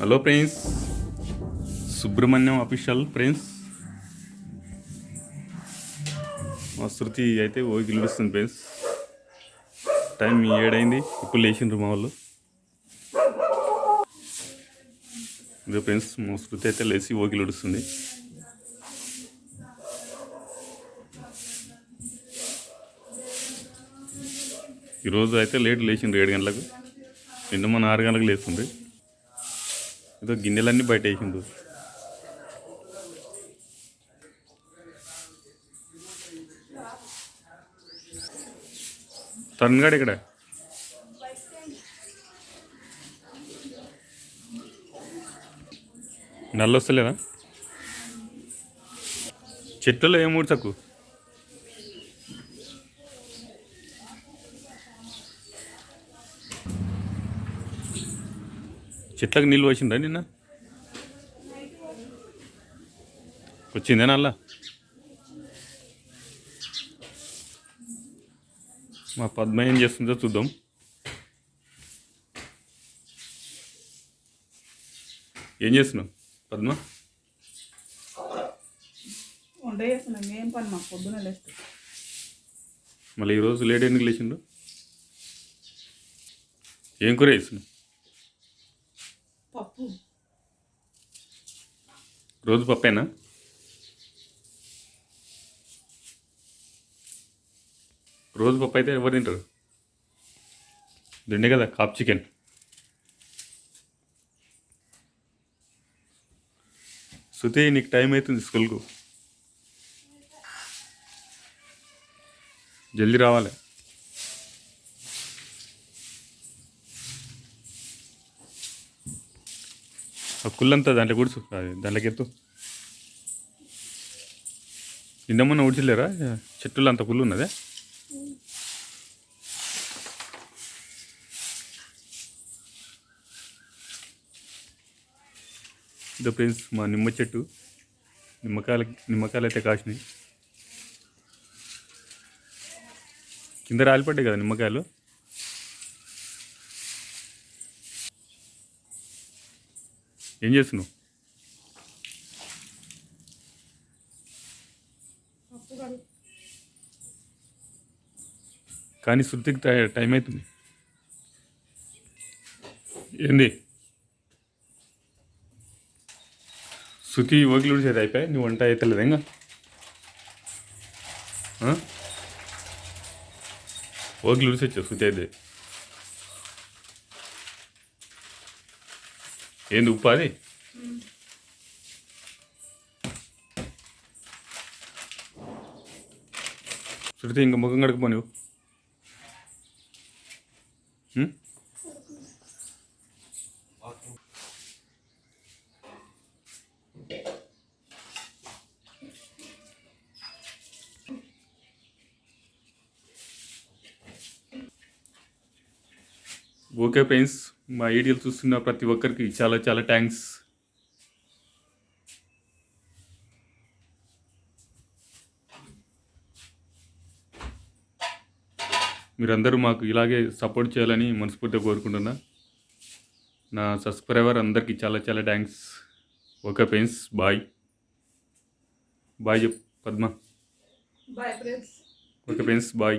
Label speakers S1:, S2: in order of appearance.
S1: Hello friends Subrahmanyam official friends మా శృతి అయితే ఓకి గెలుస్తుంది ఫ్రెండ్స్ టైం ఏడైంది? ఇప్పుడు లేచిండ్రు మా వాళ్ళు. ఇదే ఫ్రెండ్స్ మా శృతి అయితే లేచి ఓకి నడుస్తుంది ఈరోజు అయితే లేట్ లేచిండ్రు ఏడు గంటలకు. నిన్న మన ఆరు గంటలకు లేస్తుంది ఏదో గిన్నెలన్నీ బయట వేసిండు. తన్గాడు ఇక్కడ నల్ల వస్తలేదా చెట్టులో ఏం ఊడ్చకు? చెట్లకు నీళ్ళు వచ్చిందా నిన్న? వచ్చిందే నల్ల? మా పద్మ ఏం చేస్తుందో చూద్దాం. ఏం చేస్తున్నావు పద్మ?
S2: వంట చేస్తున్నాం ఏం పని మాకు? పొద్దున లేస్తాం.
S1: మళ్ళీ ఈరోజు లేట్ ఎందుకు లేచిండు ఏం కూర వేస్తున్నావు
S2: పప్పు.
S1: రోజు పప్పేనా? రోజు పప్పు అయితే ఎవరు తింటారు? దిండే కదా కాప్ చికెన్. శృతి నీకు టైం అవుతుంది స్కూల్కు. జల్దీ రావాలి. ఆ కుళ్ళంతా దాంట్లో కూర్చు అది దాంట్లోకి ఎత్తు. నిన్న మొన్న ఊడ్చలేరా చెట్టులో అంత కుళ్ళు ఉన్నదే? ఇదో ఫ్రెండ్స్ మా నిమ్మ చెట్టు. నిమ్మకాయలు నిమ్మకాయలు అయితే కాసినాయి. కింద రాలిపడ్డాయి కదా నిమ్మకాయలు? ఏం చేస్తున్నావు? కానీ శృతికి టైం అవుతుంది. ఏంది? శృతి ఓగిలు చేతి అయిపోయి? నువ్వు వంట అవుతలేదు ఇంకా? ఓగిలు ఉడిసొచ్చావు శృతి అయితే. ఏంది ఉప్పు అది శృతి ఇంక ముఖం కడుక్కుపో ఓకే ఫ్రెండ్స్ మా వీడియోలు చూస్తున్న ప్రతి ఒక్కరికి చాలా చాలా థ్యాంక్స్ మీరందరూ మాకు ఇలాగే సపోర్ట్ చేయాలని మనస్ఫూర్తిగా కోరుకుంటున్నా. నా సబ్స్క్రైబర్ అందరికీ చాలా చాలా thanks okay friends bye bye చెప్ Padma.
S2: Bye friends
S1: okay friends bye